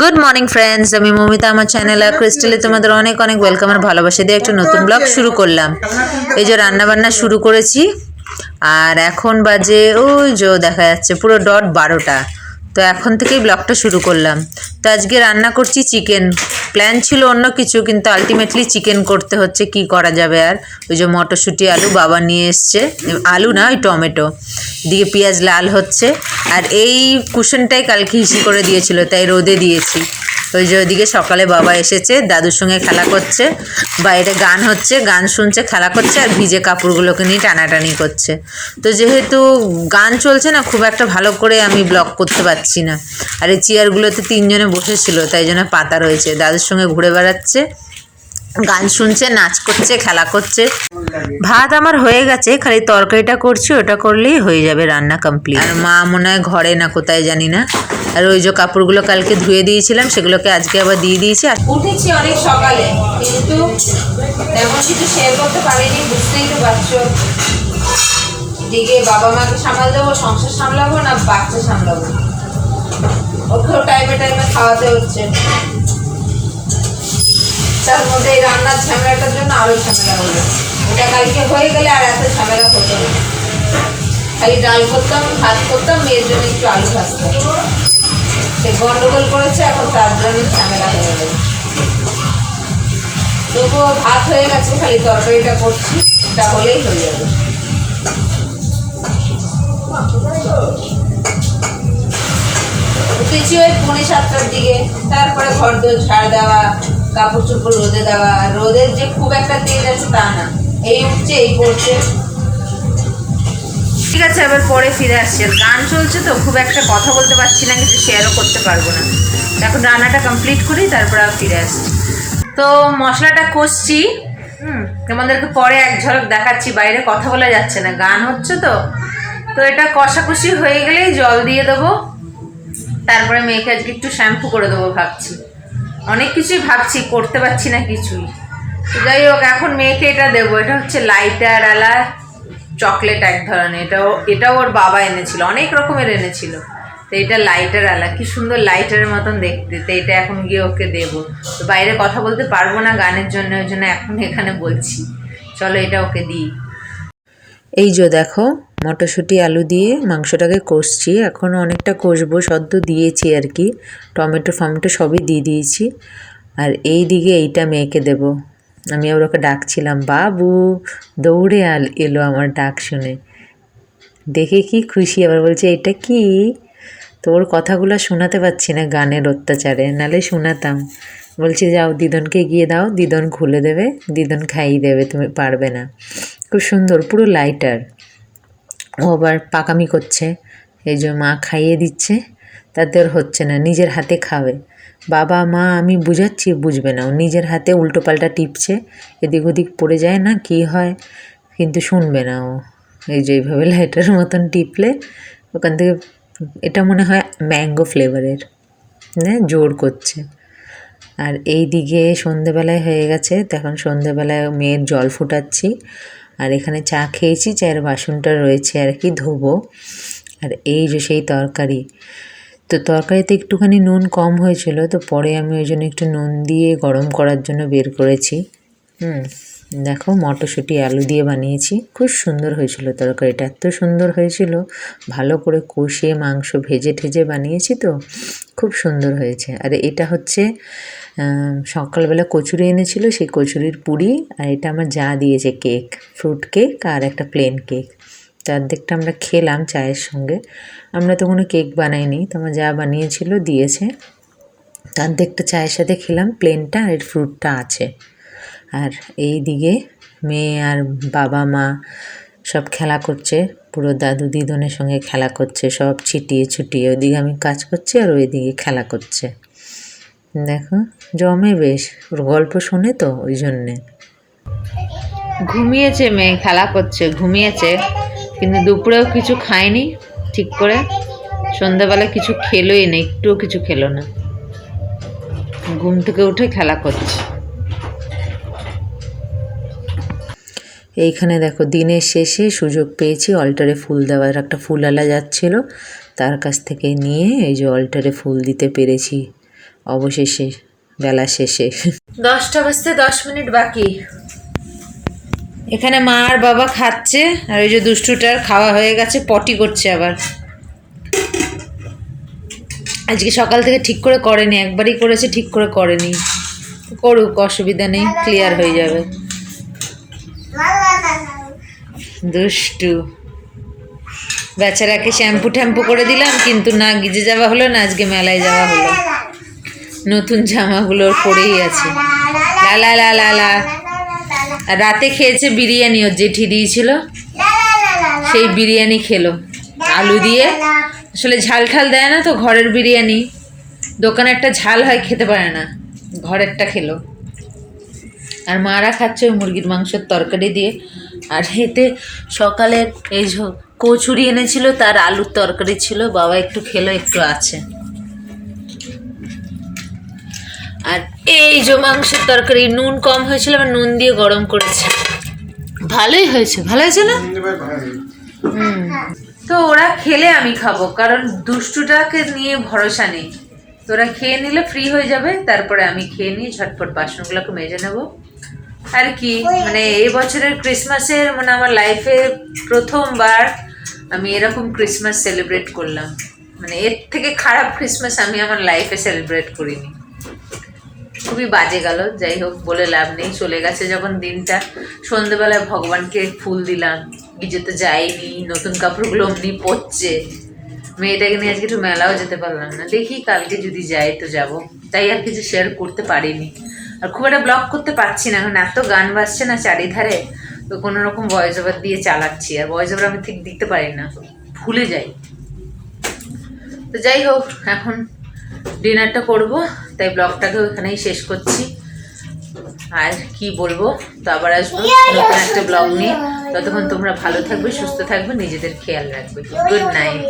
Good morning friends আমি মমিতা, আমার channel ক্রিস্টালে তোমাদের অনেক অনেক ওয়েলকাম আর ভালোবাসা দিয়ে একটা নতুন ব্লগ শুরু করলাম। এই যে রান্না বান্না শুরু করেছি, আর এখন বাজে, ওই যে দেখা যাচ্ছে পুরো ডট বারোটা। তো এখন থেকেই ব্লগটা শুরু করলাম। তো আজকে রান্না করছি চিকেন প্ল্যান ছিল অন্য কিছু, কিন্তু আলটিমেটলি চিকেন করতে হচ্ছে, কি করা যাবে আর? ওই যে মটরশুঁটি, আলু বাবা নিয়ে এসছে। আলু না, ওই টমেটো। দিয়ে পেঁয়াজ লাল হচ্ছে। আর এই কুশনটাই কালকে হিসি করে দিয়েছিল, তাই রোদে দিয়েছি। ওই যে ওইদিকে সকালে বাবা এসেছে, দাদুর সঙ্গে খেলা করছে। বাইরে গান হচ্ছে, গান শুনছে, খেলা করছে, আর ভিজে কাপড়গুলোকে নিয়ে টানাটানি করছে। তো যেহেতু গান চলছে না, খুব একটা ভালো করে আমি ব্লগ করতে পারছি না। আর এই চেয়ারগুলোতে তিনজনে বসেছিল, তাই জন্য পাতা রয়েছে। দাদুর সঙ্গে ঘুরে বেড়াচ্ছে, গান শুনছে, নাচ করছে, খেলা করছে। ভাত আমার হয়ে গেছে, খালি তরকারিটা করছি, ওটা করলেই হয়ে যাবে রান্না কমপ্লিট আর মা মনে হয় ঘরে না, কোথায় জানি না। আর ওই যে কাপড়গুলো কালকে ধুয়ে দিয়েছিলাম, সেগুলোকে আজকে আবার দিয়ে দিয়েছি। আর উঠেছি অনেক সকালে, কিন্তু তেমন কিছু শেয়ার করতে পারিনি, বুঝতেই তো পারছ। দিকে বাবা মাকে সামাল দেবো, সংসার সামলাবো না বাচ্চা সামলাবো? ওকেও টাইমে টাইমে খাওয়াতে হচ্ছে। তার মধ্যে এই রান্নার ঝামেলাটার জন্য আরও ঝামেলা হলো। ওটা কালকে হয়ে গেলে আর এত ঝামেলা হতো না। খালি ডাল করতাম, ভাত করতাম, মেয়ের জন্য একটু আলু ভাজতাম। সে গন্ডগোল করেছে, এখন তার জন্য ঝামেলা হয়ে গেল। তবুও ভাত হয়ে গেছে, খালি তরকারিটা করছি, এটা হলেই হয়ে যাবে। উঠেছি ওই পৌনে সাতটার দিকে, তারপরে ঘর দোর ঝাড় দেওয়া কাপড় চোপড় রোদে দেওয়া, রোদের যে খুব একটা তেজ আছে তা না। এই উঠছে, এই পড়ছে। ঠিক আছে, আবার পরে ফিরে আসছি। আর গান চলছে তো, খুব একটা কথা বলতে পারছি না, কিছু শেয়ারও করতে পারব না। এখন রান্নাটা কমপ্লিট করি, তারপর ফিরে আসছি। তো মশলাটা কষছি, হুম, তোমাদেরকে পরে এক ঝলক দেখাচ্ছি, বাইরে কথা বলা যাচ্ছে না, গান হচ্ছে তো। তো এটা কষাকষি হয়ে গেলেই জল দিয়ে দেবো। তারপরে মেয়েকে আজকে একটু শ্যাম্পু করে দেবো ভাবছি। অনেক কিছুই ভাবছি, করতে পারছি না কিছুই। যাই হোক, এখন মেয়েকে এটা দেবো, এটা হচ্ছে লাইটার আলা চকলেট এক ধরনের, এটাও এটাও ওর বাবা এনেছিল, অনেক রকমের এনেছিল। তো এটা লাইটার আলা, কি সুন্দর লাইটারের মতন দেখতে, তো এটা এখন গিয়ে ওকে দেবো। তো বাইরে কথা বলতে পারব না গানের জন্য, ওই জন্য এখন এখানে বলছি। চলো এটা ওকে দিই। এই যে দেখো, মটরশুঁটি আলু দিয়ে মাংসটাকে কষছি এখন অনেকটা কষবো, সদ্য দিয়েছি আর কি। টমেটো, ফমেটো সবই দিয়ে দিয়েছি। আর এই দিকে এইটা মেয়েকে দেব। আমি আবার ওকে ডাকছিলাম, বাবু, দৌড়ে আল, এলো আমার ডাক শুনে। দেখে কি খুশি, আবার বলছে, এটা কি? তোর কথাগুলো শোনাতে পারছি না গানের অত্যাচারে, নালে শোনাতাম। বলছি, যাও, দিদনকে গিয়ে দাও, দিদন খুলে দেবে, দিদন খাইয়ে দেবে, তুমি পারবে না। খুব সুন্দর, পুরো লাইটার। ও আবার পাকামি করছে, এই যে মা খাইয়ে দিচ্ছে তাদের হচ্ছে না, নিজের হাতে খাবে। বাবা, মা, আমি বুঝাচ্ছি, বুঝবে না। ও নিজের হাতে উল্টো পাল্টা টিপছে, এদিক ওদিক পড়ে যায় না, কি হয়? কিন্তু শুনবে না ও। এই যে এইভাবে লাইটার মতন টিপলে, ওখান থেকে এটা মনে হয় ম্যাঙ্গো ফ্লেভারের হ্যাঁ জোর করছে। আর এই দিকে সন্ধেবেলায় হয়ে গেছে, তো এখন সন্ধেবেলায় মেয়ের জল ফুটাচ্ছি। আর এখানে চা খেয়েছি, চায়ের বাসনটা রয়েছে আর কি ধোবো। আর এই যে সেই তরকারি তো তরকারিতে একটুখানি নুন কম হয়েছিল, তো পরে আমি ওই জন্য একটু নুন দিয়ে গরম করার জন্য বের করেছি। হুম, দেখো মটরশুঁটি, আলু দিয়ে বানিয়েছি। খুব সুন্দর হয়েছিল তরকারিটা, এত সুন্দর হয়েছিল। ভালো করে কষিয়ে মাংস ভেজে ঠেজে বানিয়েছি তো, খুব সুন্দর হয়েছে। আর এটা হচ্ছে সকালবেলা কচুরি এনেছিল, সেই কচুরির পুরি, আর এটা আমার যা দিয়েছে কেক, ফ্রুট কেক আর একটা প্লেন কেক। তো অর্ধেকটা আমরা খেলাম চায়ের সঙ্গে। আমরা তো কোনো কেক বানাইনি, তো আমার যা বানিয়েছিল দিয়েছে। অর্ধেকটা চায়ের সাথে খেলাম প্লেনটা আর ফ্রুটটা আছে। আর এই দিকে মেয়ে আর বাবা, মা সব খেলা করছে, পুরো দাদু দিদনের সঙ্গে খেলা করছে, সব ছিটিয়ে ছুটিয়ে। ওইদিকে আমি কাজ করছি আর ওইদিকে খেলা করছে। দেখো, জমে বেশ, ওর গল্প শোনে তো, ওই জন্যে। ঘুমিয়েছে মেয়ে, খেলা করছে, ঘুমিয়েছে। কিন্তু দুপুরেও কিছু খায়নি ঠিক করে। সন্ধ্যাবেলা কিছু খেলোই না, একটুও কিছু খেলো না। ঘুম থেকে উঠে খেলা করছে। এইখানে দেখো, দিনের শেষে সুযোগ পেয়েছি অল্টারে ফুল দেওয়ার। একটা ফুলওয়ালা যাচ্ছিল, তার কাছ থেকে নিয়ে এই যে অল্টারে ফুল দিতে পেরেছি। অবশেষে, বেলা শেষে। দশটা বাজতে দশ মিনিট বাকি। এখানে মা আর বাবা খাচ্ছে, আর ওই যে দুষ্টুটার খাওয়া হয়ে গেছে, পটি করছে আবার। আজকে সকাল থেকে ঠিক করে করেনি, একবারই করেছে, ঠিক করে করেনি। করুক, অসুবিধা নেই ক্লিয়ার হয়ে যাবে। দুষ্টু। বেচারাকে শ্যাম্পু ট্যাম্পু করে দিলাম, কিন্তু না, গিজে যাওয়া হলো না, আজকে মেলায় যাওয়া হলো। নতুন জামাগুলো ওর পরেই আছে। লা লা লা লা। আর রাতে খেয়েছে বিরিয়ানি, ওর জেঠি দিয়েছিল। সেই বিরিয়ানি খেলো। আলু দিয়ে। আসলে ঝাল ঠাল দেয় না তো, ঘরের বিরিয়ানি। দোকানে একটা ঝাল হয়, খেতে পারে না। ঘরেরটা খেলো। আর মারা খাচ্ছে ওই মুরগির মাংসের তরকারি দিয়ে। আর এতে সকালের এই কচুরি এনেছিল, তার আলুর তরকারি ছিল। বাবা একটু খেলো, একটু আছে। আর এই যে মাংসের তরকারি নুন কম হয়েছিল আবার নুন দিয়ে গরম করেছে। ভালোই হয়েছে ভালো হয়েছে না? হুম তো ওরা খেলে আমি খাব কারণ দুষ্টুটাকে নিয়ে ভরসা নেই। তো ওরা খেয়ে নিলে ফ্রি হয়ে যাবে তারপরে আমি খেয়ে নিয়ে ঝটপট বাসনগুলোকে মেজে নেব। আর কি মানে এই বছরের ক্রিসমাসের মানে আমার লাইফে প্রথমবার আমি এরকম ক্রিসমাস সেলিব্রেট করলাম। মানে এর থেকে খারাপ ক্রিসমাস আমি আমার লাইফে সেলিব্রেট করিনি। খুবই বাজে গেল, যাই হোক, বলে লাভ নেই। চলে গেছে যখন দিনটা। সন্ধেবেলায় ভগবানকে ফুল দিলাম। গিজে তো যাইনি নতুন কাপড়গুলো অমনি পরছে। মেয়েটাকে নিয়ে আজকে একটু মেলাও যেতে পারলাম না। দেখি কালকে যদি যাই তো যাব। তাই আর কিছু শেয়ার করতে পারিনি। আর খুব একটা ব্লগ করতে পারছি না। এখন এত গান বাজছে না চারিধারে, তো কোনো রকম ভয়েস ওভার দিয়ে চালাচ্ছি। আর ভয়েস ওভার আমি ঠিক দিতে পারি না। ভুলে যাই। তো যাই হোক, এখন ডিনারটা করব, তাই ব্লগটাকে ওখানেই শেষ করছি। আর কি বলব, তো আবার আসব নতুন একটা ব্লগ নিয়ে। ততক্ষণ তোমরা ভালো থাকবে, সুস্থ থাকবে, নিজেদের খেয়াল রাখবে। Good night